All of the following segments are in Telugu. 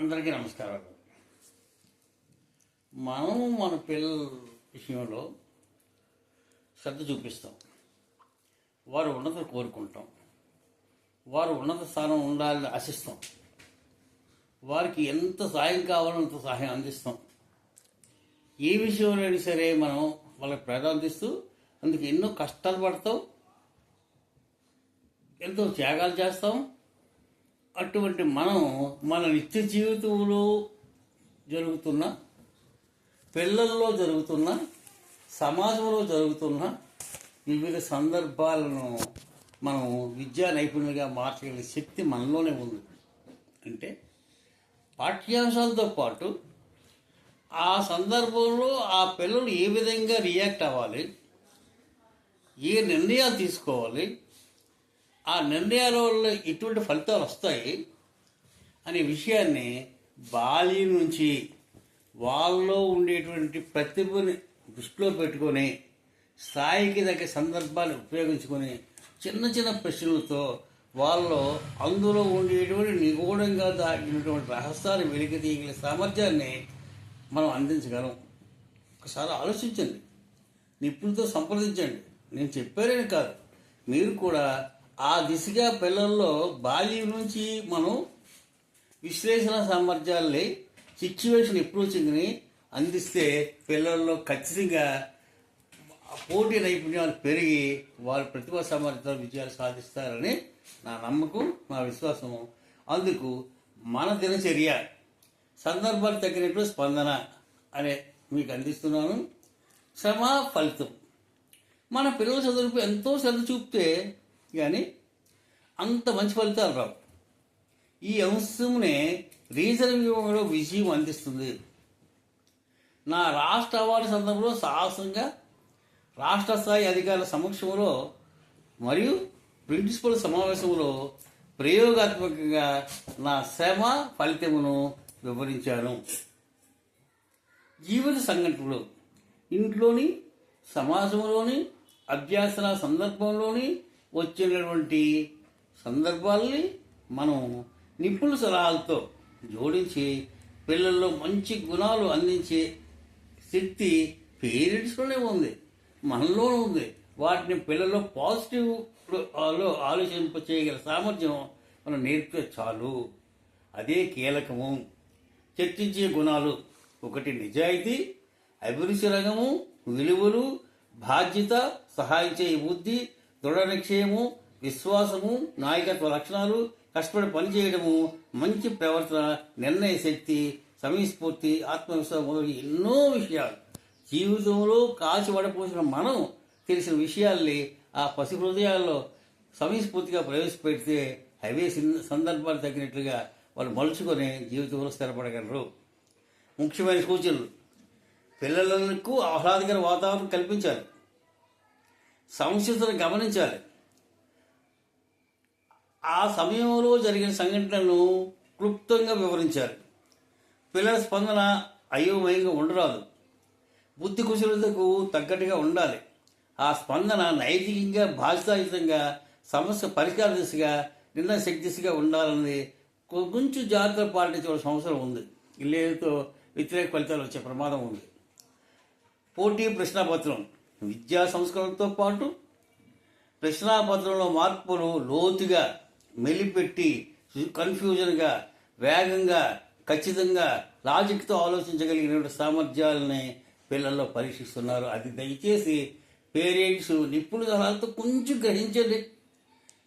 అందరికీ నమస్కారాలు. మనం మన పిల్లల విషయంలో శ్రద్ధ చూపిస్తాం. వారు ఉన్నత కోరుకుంటాం. వారు ఉన్నత స్థానం ఉండాలని ఆశిస్తాం. వారికి ఎంత సాయం కావాలో అంత సహాయం అందిస్తాం. ఏ విషయంలో అయినా సరే మనం వాళ్ళకి ప్రాధాన్యత అందుకు ఎన్నో కష్టాలు పడతాం. ఎంతో త్యాగాలు చేస్తాం. అటువంటి మనం మన నిత్య జీవితంలో జరుగుతున్న పిల్లల్లో జరుగుతున్న సమాజంలో జరుగుతున్న వివిధ సందర్భాలను మనం విద్యా నైపుణ్యంగా మార్చగలిగే శక్తి మనలోనే ఉంది. అంటే పాఠ్యాంశాలతో పాటు ఆ సందర్భంలో ఆ పిల్లలు ఏ విధంగా రియాక్ట్ అవ్వాలి ఏ నిర్ణయాలు తీసుకోవాలి ఆ నిర్ణయాల వల్ల ఎటువంటి ఫలితాలు వస్తాయి అనే విషయాన్ని బాల్యం నుంచి వాళ్ళలో ఉండేటువంటి ప్రతిభని దృష్టిలో పెట్టుకొని స్థాయికి తగ్గ సందర్భాన్ని ఉపయోగించుకొని చిన్న చిన్న ప్రశ్నలతో వాళ్ళలో అందులో ఉండేటువంటి నిగూఢంగా దాగినటువంటి రహస్యాన్ని వెలికి తీయగల సామర్థ్యాన్ని మనం అందించగలం. ఒకసారి ఆలోచించండి. నిపుణులతో సంప్రదించండి. నేను చెప్పారని కాదు. మీరు కూడా ఆ దిశగా పిల్లల్లో బాల్యం నుంచి మనం విశ్లేషణ సామర్థ్యాల్ని సిచ్యువేషన్ అప్రోచింగ్ని అందిస్తే పిల్లల్లో ఖచ్చితంగా పోటీ నైపుణ్యాలు పెరిగి వారు ప్రతిభా సామర్థ్యాలు విజయాలు సాధిస్తారని నా నమ్మకం నా విశ్వాసము అందుకు మన దినచర్య సందర్భానికి తగ్గినట్లు స్పందన అనే మీకు అందిస్తున్నాను. శ్రమ ఫలితం. మన పిల్లల చదువుకు ఎంతో శ్రద్ధ చూపితే కానీ అంత మంచి ఫలితాలు రావు. ఈ అంశంనే రీజనల్ వ్యూహంలో విజయం అందిస్తుంది. నా రాష్ట్ర అవార్డు సందర్భంలో సాహసంగా రాష్ట్ర స్థాయి అధికారుల సమక్షంలో మరియు ప్రిన్సిపల్ సమావేశంలో ప్రయోగాత్మకంగా నా శ్రమ ఫలితమును వివరించాను. జీవిత సంఘటనలు ఇంట్లోని సమాజంలోని అభ్యాసన సందర్భంలోని వచ్చినటువంటి సందర్భాల్ని మనం నిపుణుల సలహాలతో జోడించి పిల్లల్లో మంచి గుణాలు అందించే శక్తి పేరెంట్స్లోనే ఉంది మనలోనే ఉంది. వాటిని పిల్లల్లో పాజిటివ్లో ఆలోచింప చేయగల సామర్థ్యం మనం నేర్పితే చాలు. అదే కీలకము. చర్చించే గుణాలు ఒకటి నిజాయితీ అభిరుచి రంగము విలువలు బాధ్యత సహాయం చేయ బుద్ధి దృఢ నిశ్చయము విశ్వాసము నాయకత్వ లక్షణాలు కష్టపడి పనిచేయడము మంచి ప్రవర్తన నిర్ణయ శక్తి సమయస్ఫూర్తి ఆత్మవిశ్వాసం మొదలు ఎన్నో విషయాలు. జీవితంలో కాచి వడపోసిన మనం తెలిసిన విషయాల్ని ఆ పసి హృదయాల్లో సమయస్ఫూర్తిగా ప్రవేశపెడితే అవే సందర్భాలు తగినట్లుగా వాళ్ళు మలుచుకొని జీవితంలో స్థిరపడగలరు. ముఖ్యమైన సూచనలు. పిల్లలకు ఆహ్లాదకర వాతావరణం కల్పించాలి. సమస్యలను గమనించాలి. ఆ సమయంలో జరిగిన సంఘటనలను క్లుప్తంగా వివరించాలి. పిల్లల స్పందన అయోమయంగా ఉండరాదు. బుద్ధి కుశలతకు తగ్గట్టుగా ఉండాలి. ఆ స్పందన నైతికంగా బాధ్యతాయుతంగా సమస్య పరిష్కార దిశగా నిర్ణయ శక్తి దిశగా ఉండాలని కొంచెం జాగ్రత్త పాటించవలసిన అవసరం ఉంది. లేదో వ్యతిరేక ఫలితాలు వచ్చే ప్రమాదం ఉంది. పోటీ ప్రశ్నాపత్రం. విద్యా సంస్కరణతో పాటు ప్రశ్నాపత్రంలో మార్పులు లోతుగా మెలిపెట్టి కన్ఫ్యూజన్గా వేగంగా ఖచ్చితంగా లాజిక్తో ఆలోచించగలిగినటువంటి సామర్థ్యాలని పిల్లల్లో పరీక్షిస్తున్నారు. అది దయచేసి పేరెంట్స్ నిపుణుల సలహాలతో కొంచెం గ్రహించండి.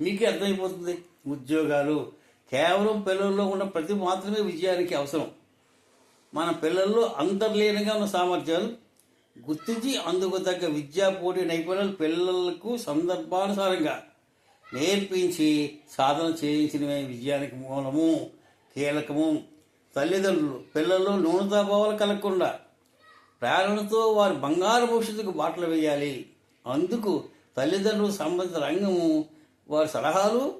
మీకే అర్థమైపోతుంది. ఉద్యోగాలు కేవలం పిల్లల్లో ఉన్న ప్రతి మాత్రమే విజయానికి అవసరం. మన పిల్లల్లో అంతర్లీనంగా ఉన్న సామర్థ్యాలు గుర్తించి అందుకు తగ్గ విద్యా పోటీ నైపుణ్యాలు పిల్లలకు సందర్భానుసారంగా నేర్పించి సాధన చేయించినవే విజయానికి మూలము కీలకము. తల్లిదండ్రులు పిల్లల్లో నూనెతాభావాలు కలగకుండా ప్రేరణతో వారి బంగారు భవిష్యత్తుకు బాటలు వేయాలి. అందుకు తల్లిదండ్రులు సంబంధిత రంగము వారి సలహాలు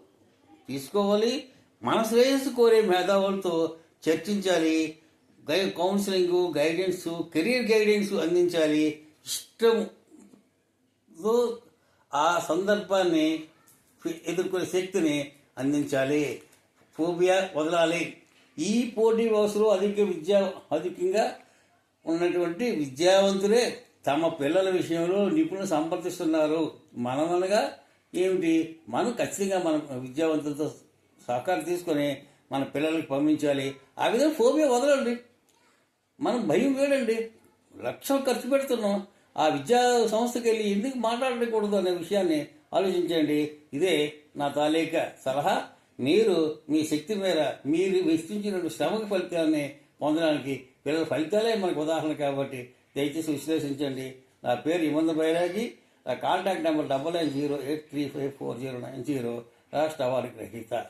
తీసుకోవాలి. మన శ్రేయస్సు కోరే మేధావులతో చర్చించాలి. గై కౌన్సిలింగ్ గైడెన్స్ కెరీర్ గైడెన్స్ అందించాలి. ఇష్టంలో ఆ సందర్భాన్ని ఎదుర్కొనే శక్తిని అందించాలి. ఫోబియా వదలాలి. ఈ పోటీ వ్యవస్థలో అధిక విద్యా అధికంగా ఉన్నటువంటి విద్యావంతులే తమ పిల్లల విషయంలో నిపుణులు సంప్రదిస్తున్నారు. మనమనగా ఏమిటి? మనం ఖచ్చితంగా మన విద్యావంతులతో సహకారం తీసుకొని మన పిల్లలకి పంపించాలి. ఆ విధంగా ఫోబియా వదలండి. మనం భయం వేడండి లక్షలు ఖర్చు పెడుతున్నాం. ఆ విద్యా సంస్థకి వెళ్ళి ఎందుకు మాట్లాడకూడదు అనే విషయాన్ని ఆలోచించండి. ఇదే నా తాలూకా సలహా. మీరు మీ శక్తి మేర మీరు విస్తరించిన శ్రమకు ఫలితాన్ని పొందడానికి పిల్లల ఫలితాలే మనకు ఉదాహరణ కాబట్టి దయచేసి విశ్లేషించండి. నా పేరు ఇమంద బైరాగి నా contact number double nine zero eight three five four zero nine zero. రాష్ట్ర వారి గ్రహీత.